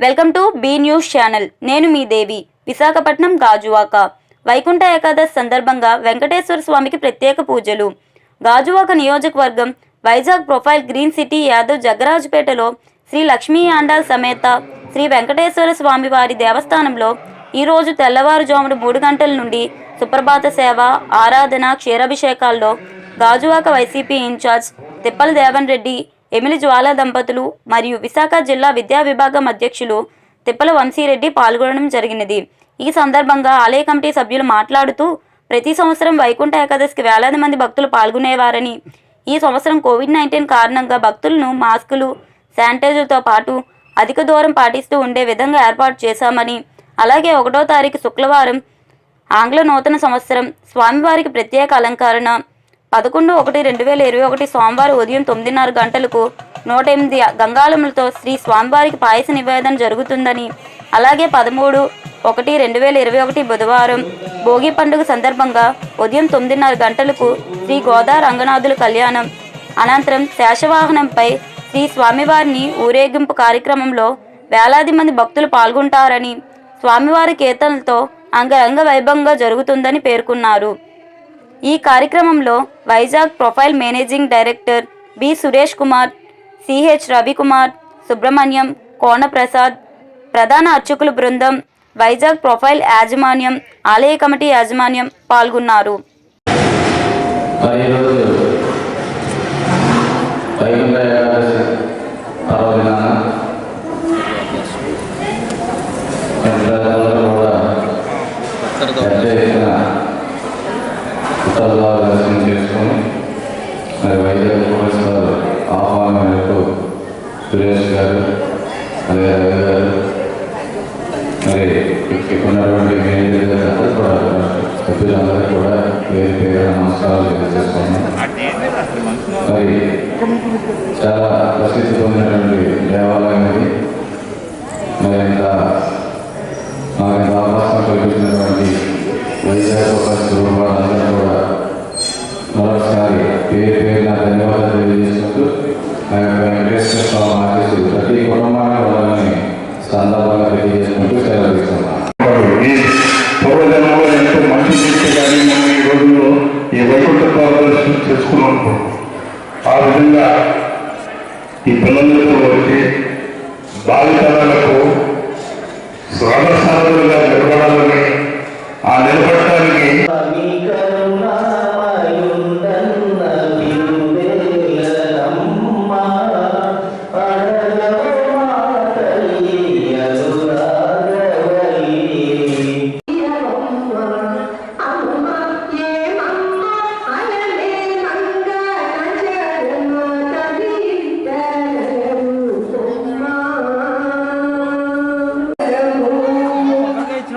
Welcome to B news channel. నేను మీ దేవి విశాఖపట్నం గాజువాక. వైకుంఠ ఏకాదశి సందర్భంగా వెంకటేశ్వర స్వామికి ప్రత్యేక పూజలు. గాజువాక నియోజకవర్గం Vizag profile green city Yadav జగరాజుపేటలో Shri Lakshmi Andal సమేత శ్రీ వెంకటేశ్వర స్వామి వారి దేవస్థానంలో ఈరోజు తెల్లవారుజామున మూడు గంటల నుండి సుప్రభాత సేవ ఆరాధన క్షీరాభిషేకాల్లో Gajuwaka YCP incharge Tippala Devan Reddy Emily Jwala దంపతులు మరియు విశాఖ జిల్లా విద్యా విభాగం అధ్యక్షులు తిప్పల వంశీరెడ్డి పాల్గొనడం జరిగినది. ఈ సందర్భంగా ఆలయ కమిటీ సభ్యులు మాట్లాడుతూ ప్రతి సంవత్సరం వైకుంఠ ఏకాదశికి వేలాది మంది భక్తులు పాల్గొనేవారని ఈ సంవత్సరం కోవిడ్ నైన్టీన్ కారణంగా భక్తులను మాస్కులు శానిటైజర్తో పాటు అధిక దూరం పాటిస్తూ ఉండే విధంగా ఏర్పాటు చేశామని అలాగే ఒకటో తారీఖు శుక్రవారం ఆంగ్ల నూతన సంవత్సరం స్వామివారికి ప్రత్యేక అలంకరణ పదకొండు ఒకటి రెండు వేల ఇరవై ఒకటి సోమవారం ఉదయం తొమ్మిదిన్నర గంటలకు నూట ఎనిమిది గంగాళములతో శ్రీ స్వామివారికి పాయస నివేదన జరుగుతుందని అలాగే పదమూడు ఒకటి రెండు వేల ఇరవై ఒకటి బుధవారం భోగి పండుగ సందర్భంగా ఉదయం తొమ్మిదిన్నర గంటలకు శ్రీ గోదా రంగనాథుల కళ్యాణం అనంతరం శేషవాహనంపై శ్రీ స్వామివారిని ఊరేగింపు కార్యక్రమంలో వేలాది మంది భక్తులు పాల్గొంటారని స్వామివారి కీర్తనలతో అంగరంగ వైభవంగా జరుగుతుందని పేర్కొన్నారు. ఈ కార్యక్రమంలో Vizag profile managing director B Suresh Kumar CH Ravikumar Subrahmanyam Konaprasad ప్రధాన అర్చకుల బృందం వైజాగ్ ప్రొఫైల్ యాజమాన్యం ఆలయ కమిటీ యాజమాన్యం పాల్గొన్నారు. కూడా పెద్ద దర్శనం చేసుకొని మరి వైద్య పోలీసు ఆహ్వానం మేరకు సురేష్ గారు అదే రవి గారు మరి ఉన్నటువంటి మేనేజర్ గారు కూడా సభ్యులందరికీ కూడా వేరు పేరు నమస్కారాలు తెలియజేసుకున్నాం. మరి చాలా ప్రసిద్ధి పొందినటువంటి ఆ యొక్క వెంకటేశ్వర స్వామి ప్రతి కుటుంబానికి వాళ్ళని సందర్భంగా తెలియజేసుకుంటూ సెలవిస్తున్నాను పూర్వజన్మలో ఎంతో మంచి చేస్తే కానీ మనం ఈ రోజుల్లో ఈ వైకుంఠ దర్శనం చేసుకున్నాం ఆ విధంగా ఈ పిల్లలతో వచ్చి బాలితరాలకు స్వర్ణసాధులుగా నిలబడాలని